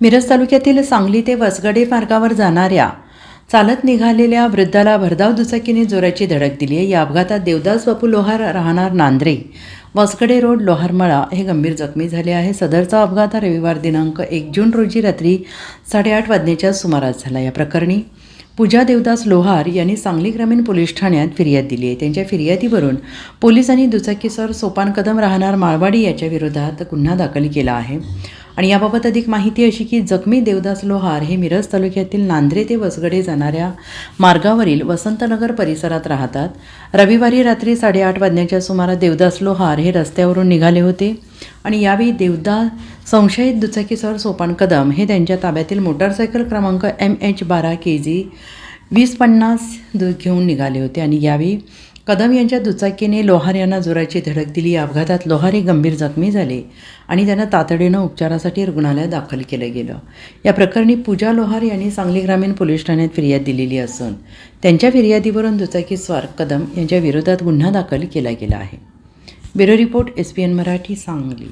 मिरज तालुक्यातील सांगली ते वसगडे मार्गावर जाणाऱ्या चालत निघालेल्या वृद्धाला भरधाव दुचाकीने जोराची धडक दिली आहे. या अपघातात देवदास बापू लोहार राहणार नांद्रे वसगडे रोड लोहारमळा हे गंभीर जखमी झाले आहे. सदरचा अपघात हा रविवार दिनांक एक जून रोजी रात्री साडेआठ वाजण्याच्या सुमारास झाला. या प्रकरणी पूजा देवदास लोहार यांनी सांगली ग्रामीण पोलीस ठाण्यात फिर्याद दिली आहे. त्यांच्या फिर्यादीवरून पोलिसांनी दुचाकीसर सोपान कदम राहणार माळवाडी याच्या विरोधात गुन्हा दाखल केला आहे. आणि याबाबत अधिक माहिती अशी की जखमी देवदास लोहार हे मिरज तालुक्यातील नांद्रे ते वसगडे जाणाऱ्या मार्गावरील वसंतनगर परिसरात राहतात. रविवारी रात्री साडेआठ वाजण्याच्या सुमारास देवदास लोहार हे रस्त्यावरून निघाले होते आणि यावेळी देवदास संशयित दुचाकीसर सोपान कदम हे त्यांच्या ताब्यातील मोटारसायकल क्रमांक एम एच बारा के जी वीस पन्नास घेऊन निघाले होते आणि यावेळी कदम यांच्या दुचाकीने लोहार यांना जोराची धडक दिली. या अपघातात लोहार हे गंभीर जखमी झाले आणि त्यांना तातडीनं उपचारासाठी रुग्णालयात दाखल केलं गेलं. या प्रकरणी पूजा लोहार यांनी सांगली ग्रामीण पोलीस ठाण्यात फिर्याद दिलेली असून त्यांच्या फिर्यादीवरून दुचाकी स्वार कदम यांच्या विरोधात गुन्हा दाखल केला गेला आहे. Bureau report S P N Marathi Sangli.